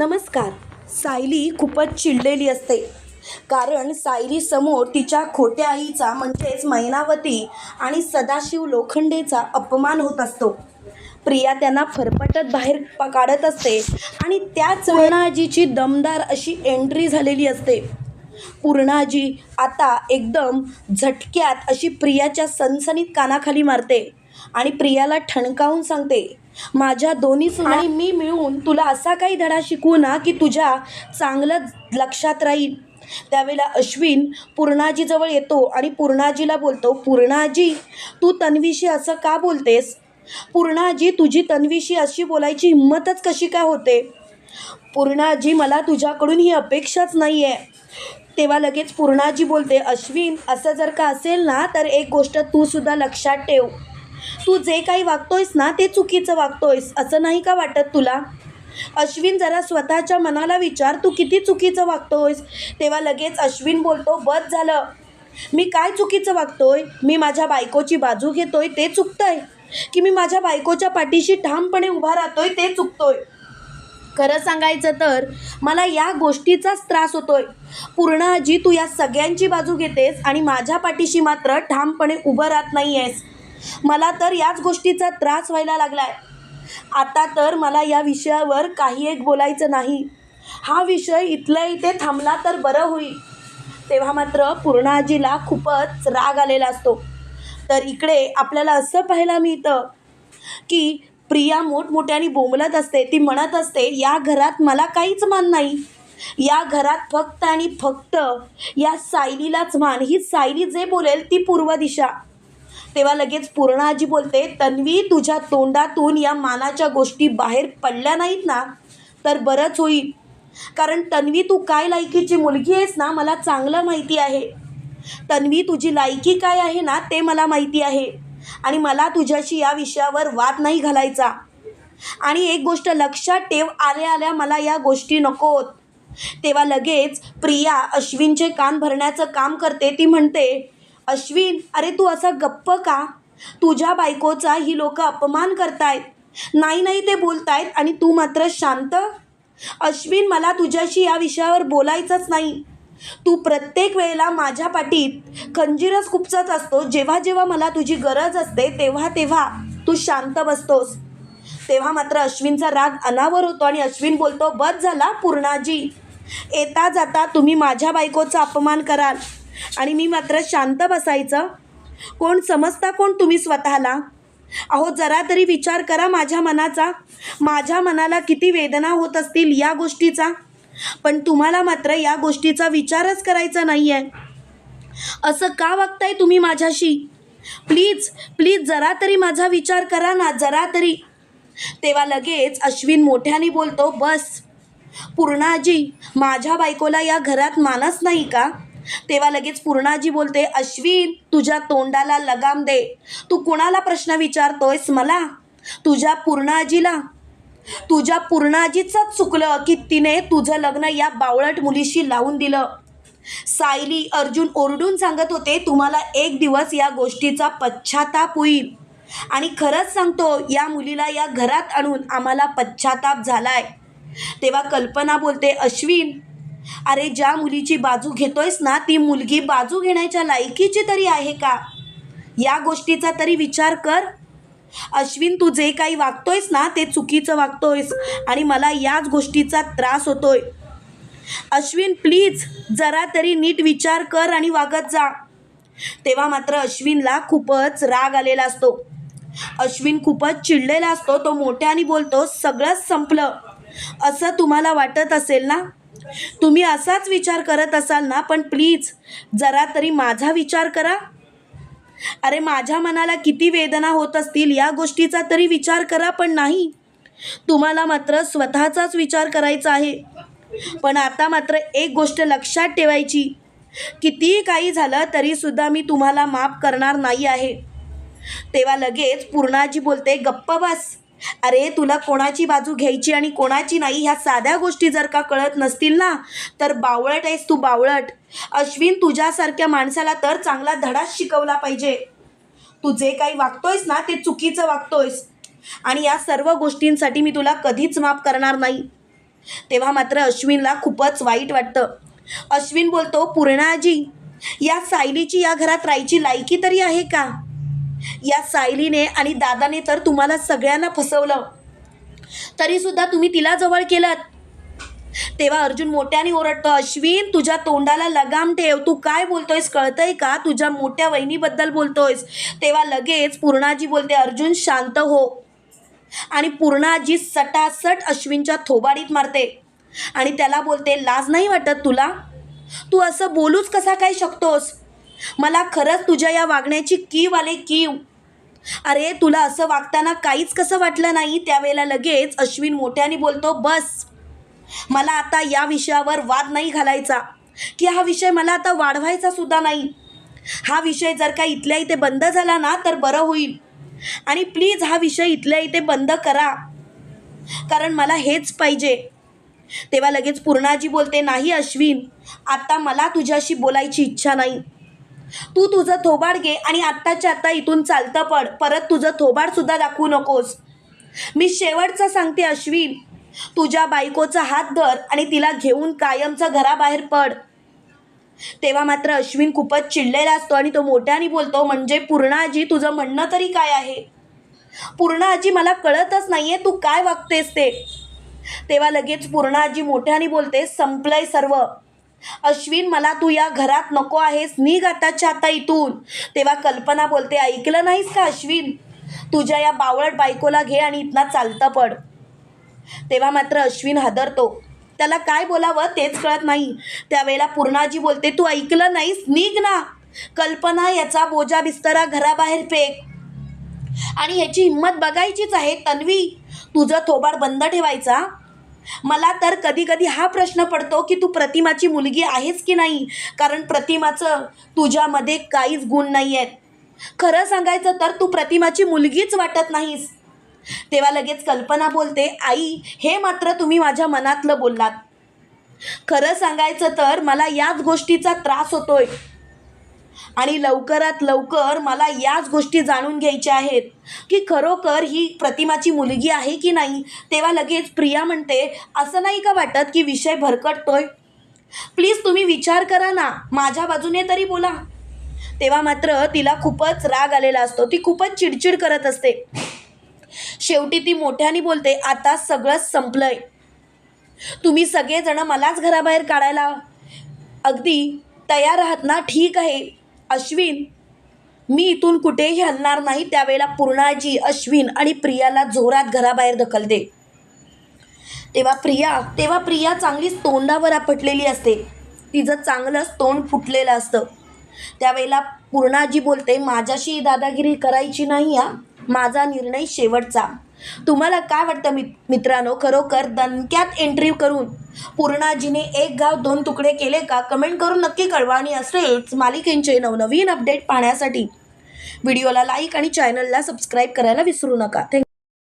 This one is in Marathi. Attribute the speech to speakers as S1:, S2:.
S1: नमस्कार. सायली खूपच चिडलेली असते. कारण सायलीसमोर तिच्या खोट्या आईचा म्हणजेच मैनावती आणि सदाशिव लोखंडेचा अपमान होत असतो. प्रिया त्यांना फरफटत बाहेर प काढत असते आणि त्याच पूर्णाजीची दमदार अशी एंट्री झालेली असते. पूर्णाजी आता एकदम झटक्यात अशी प्रियाच्या सनसनीत कानाखाली मारते आणि प्रियाला ठणकावून सांगते माझ्या दोन्ही आणि मी मिळून तुला असा काही धडा शिकवू ना की तुझ्या चांगलं लक्षात राहील. त्यावेळेला अश्विन पूर्णाजीजवळ येतो आणि पूर्णाजीला बोलतो पूर्णाजी तू तन्वीशी असं का बोलतेस? पूर्णाजी तुझी तन्वीशी अशी बोलायची हिंमतच कशी काय होते? पूर्णाजी मला तुझ्याकडून ही अपेक्षाच नाही आहे तेव्हा लगेच पूर्णाजी बोलते अश्विन असं जर का असेल ना तर एक गोष्ट तूसुद्धा लक्षात ठेव. तू जे काही वागतोयस ना ते चुकीचं वागतोयस असं नाही का वाटत तुला? अश्विन जरा स्वतःच्या मनाला विचार तू किती चुकीचं वागतोयस? तेव्हा लगेच अश्विन बोलतो बस झालं. मी काय चुकीचं वागतोय? मी माझ्या बायकोची बाजू घेतोय ते चुकतंय. की मी माझ्या बायकोच्या पाठीशी ठामपणे उभा राहतोय ते चुकतोय. खरं सांगायचं तर मला या गोष्टीचाच त्रास होतोय. पूर्ण आजी तू या सगळ्यांची बाजू घेतेस आणि माझ्या पाठीशी मात्र ठामपणे उभं राहत नाही आहेस मला तर याच गोष्टीचा त्रास व्हायला लागलाय. आता तर मला या विषयावर काही एक बोलायचं नाही. हा विषय इथल्या इथे थांबला तर बरं होईल. तेव्हा मात्र पूर्णाजीला खूपच राग आलेला असतो. तर इकडे आपल्याला असं पाहायला मिळतं की प्रिया मोठमोठ्याने बोंबलत असते ती म्हणत असते या घरात मला काहीच मान नाही. या घरात फक्त आणि फक्त या सायलीलाच मान. ही सायली जे बोलेल ती पूर्व दिशा. तेव्हा लगेच पूर्ण आजी बोलते तन्वी तुझ्या तोंडातून या मानाच्या गोष्टी बाहेर पडल्या नाहीत ना? तर बरंच होईल. कारण तन्वी तू काय लायकीची मुलगी आहेस ना मला चांगलं माहिती आहे. तन्वी तुझी लायकी काय आहे ना ते मला माहिती आहे. आणि मला तुझ्याशी या विषयावर वाद नाही घालायचा. आणि एक गोष्ट लक्षात ठेव आल्या आल्या मला या गोष्टी नकोत. तेव्हा लगेच प्रिया अश्विनचे कान भरण्याचं काम करते ती म्हणते अश्विन अरे तू असा गप्प का? तुझ्या बायकोचा ही लोक अपमान करतायत. नाही नाही ते बोलतायत आणि तू मात्र शांत? अश्विन मला तुझ्याशी या विषयावर बोलायचंच नाही. तू प्रत्येक वेळेला माझ्या पाठीत खंजीरच खुपसत असतो. जेव्हा जेव्हा मला तुझी गरज असते तेव्हा तेव्हा तू शांत बसतोस. तेव्हा मात्र अश्विनचा राग अनावर होतो आणि अश्विन बोलतो बस झाला पूर्णाजी. येता जाता तुम्ही माझ्या बायकोचा अपमान कराल. आणि मी मात्र शांत बसायचं. कोण समजता कोण तुम्ही स्वतःला? अहो जरा तरी विचार करा माझ्या मनाचा. माझ्या मनाला किती वेदना होत असतील या गोष्टीचा. पण तुम्हाला मात्र या गोष्टीचा विचारच करायचा नाही आहे असं का वागताय तुम्ही माझ्याशी? प्लीज प्लीज जरा तरी माझा विचार करा ना जरा तरी. तेव्हा लगेच अश्विन मोठ्याने बोलतो बस. पूर्णाजी माझ्या बायकोला या घरात मानस नाही का? तेव्हा लगेच पूर्णाजी बोलते अश्विन तुझ्या तोंडाला लगाम दे. तू कुणाला प्रश्न विचारतोयस मला? तुझ्या पूर्णाजीला? तुझ्या पूर्णाजीचंच चुकलं की तिने तुझं लग्न या बावळट मुलीशी लावून दिलं. सायली अर्जुन ओरडून सांगत होते तुम्हाला एक दिवस या गोष्टीचा पश्चाताप होईल. आणि खरंच सांगतो या मुलीला या घरात आणून आम्हाला पश्चाताप झालाय. तेव्हा कल्पना बोलते अश्विन अरे ज्या मुलीची बाजू घेतोयस ना ती मुलगी बाजू घेण्याच्या लायकीची तरी आहे का? या गोष्टीचा तरी विचार कर. अश्विन तू जे काही वागतोयस ना ते चुकीचं वागतोयस आणि मला याच गोष्टीचा त्रास होतोय. अश्विन प्लीज जरा तरी नीट विचार कर आणि वागत जा. तेव्हा मात्र अश्विनला खूपच राग आलेला असतो. अश्विन खूपच चिडलेला असतो तो मोठ्याने बोलतो सगळंच संपलं. असं तुम्हाला वाटत असेल ना? तुम्ही असाच विचार करत असाल ना पण प्लीज जरा तरी माझा विचार करा. अरे माझ्या मनाला किती वेदना होत असतील या गोष्टीचा तरी विचार करा पण नाही. तुम्हाला मात्र स्वतःचाच विचार करायचा आहे. पण आता मात्र एक गोष्ट लक्षात ठेवायची. कितीही काही झालं तरीसुद्धा मी तुम्हाला माफ करणार नाही आहे. तेव्हा लगेच पूर्णाजी बोलते गप्प बस. अरे तुला कोणाची बाजू घ्यायची आणि कोणाची नाही ह्या साध्या गोष्टी जर का कळत नसतील ना तर बावळट आहेस तू बावळट. अश्विन तुझ्यासारख्या माणसाला तर चांगला धडाच शिकवला पाहिजे. तू जे काही वागतोयस ना ते चुकीचं वागतोयस. आणि या सर्व गोष्टींसाठी मी तुला कधीच माफ करणार नाही. तेव्हा मात्र अश्विनला खूपच वाईट वाटतं. अश्विन बोलतो पूर्णाजी या सायलीची या घरात राहायची लायकी तरी आहे का? या सायलीने आणि दादाने तर तुम्हाला सगळ्यांना फसवलं. तरीसुद्धा तुम्ही तिला जवळ केलं तेव्हा अर्जुन मोठ्याने ओरडतो अश्विन तुझ्या तोंडाला लगाम ठेव. तू काय बोलतोयस कळतंय का? तुझ्या मोठ्या वहिनीबद्दल बोलतोयस. तेव्हा लगेच पूर्णाजी बोलते अर्जुन शांत हो. आणि पूर्णाजी सटासट अश्विनच्या थोबाडीत मारते. आणि त्याला बोलते लाज नाही वाटत तुला? तू असं बोलूच कसा काय शकतोस? मला खरंच तुझ्या या वागण्याची कीव आले कीव. अरे तुला असं वागताना काहीच कसं वाटलं नाही? त्यावेळेला लगेच अश्विन मोठ्याने बोलतो बस. मला आता या विषयावर वाद नाही घालायचा. की हा विषय मला आता वाढवायचा सुद्धा नाही. हा विषय जर का इथल्या इथे बंद झाला ना तर बरं होईल. आणि प्लीज हा विषय इथल्या इथे बंद करा. कारण मला हेच पाहिजे. तेव्हा लगेच पूर्णाजी बोलते नाही अश्विन आता मला तुझ्याशी बोलायची इच्छा नाही. तू तुझं थोबाड घे आणि आत्ताच्या आत्ता इथून चालतं पड. परत तुझं थोबाडसुद्धा दाखवू नकोस. मी शेवटचं सांगते अश्विन. तुझ्या बायकोचा हात धर आणि तिला घेऊन कायमचं घराबाहेर पड. तेव्हा मात्र अश्विन खूपच चिडलेला असतो आणि तो मोठ्याने बोलतो म्हणजे पूर्णाजी तुझं म्हणणं तरी काय आहे? पूर्णाजी मला कळतच नाहीये तू काय वागतेस ते? तेव्हा लगेच पूर्णाजी मोठ्याने बोलते संपलंय सर्व. अश्विन मला तू या घरात नको आहेस. निघ आताच्या आता इथून. तेव्हा कल्पना बोलते ऐकलं नाहीस का अश्विन? तुझ्या या बावळट बायकोला घे आणि इथना चालतं पड. तेव्हा मात्र अश्विन हादरतो. त्याला काय बोलावं तेच कळत नाही. त्यावेळेला पूर्णाजी बोलते तू ऐकलं नाहीस? निघ ना. कल्पना याचा बोजा बिस्तरा घराबाहेर फेक. आणि याची हिंमत बघायचीच आहे तन्वी तुझं थोबाड बंद ठेवायचा मला तर कधी कधी हा प्रश्न पडतो की तू प्रतिमाची मुलगी आहेस की नाही? कारण प्रतिमाचं तुझ्यामध्ये काहीच गुण नाही आहेत खरं सांगायचं तर तू प्रतिमाची मुलगीच वाटत नाहीस. तेव्हा लगेच कल्पना बोलते आई हे मात्र तुम्ही माझ्या मनातलं बोललात. खरं सांगायचं तर मला याच गोष्टीचा त्रास होतोय. आणि लवकरात लवकर मला याच गोष्टी जाणून घ्यायच्या आहेत. की खरोखर ही प्रतिमाची मुलगी आहे की नाही? तेव्हा लगेच प्रिया म्हणते असं नाही का वाटत की विषय भरकटतोय? प्लीज तुम्ही विचार करा ना माझ्या बाजूने तरी बोला. तेव्हा मात्र तिला खूपच राग आलेला असतो. ती खूपच चिडचिड करत असते. शेवटी ती मोठ्याने बोलते आता सगळंच संपलंय. तुम्ही सगळेजण मलाच घराबाहेर काढायला अगदी तयार आहात ना? ठीक आहे. अश्विन मी इथून कुठेही हलणार नाही त्यावेळेला पूर्णाजी अश्विन आणि प्रियाला जोरात घराबाहेर ढकलते. तेव्हा प्रिया तेव्हा प्रिया चांगलीच तोंडावर आपटलेली असते. तिचं चांगलंच तोंड फुटलेलं असतं. त्यावेळेला पूर्णाजी बोलते माझ्याशी दादागिरी करायची नाही हा माझा निर्णय शेवटचा. तुम्हाला काय वाटतं मित मित्रांनो? खरोखर दणक्यात एंट्री करून पूर्णाजीने एक गाव दोन तुकडे केले का? कमेंट करून नक्की कळवा. आणि असेच मालिकेंचे नवनवीन अपडेट पाहण्यासाठी व्हिडिओला लाईक आणि चॅनलला सबस्क्राईब करायला विसरू नका. थँक्यू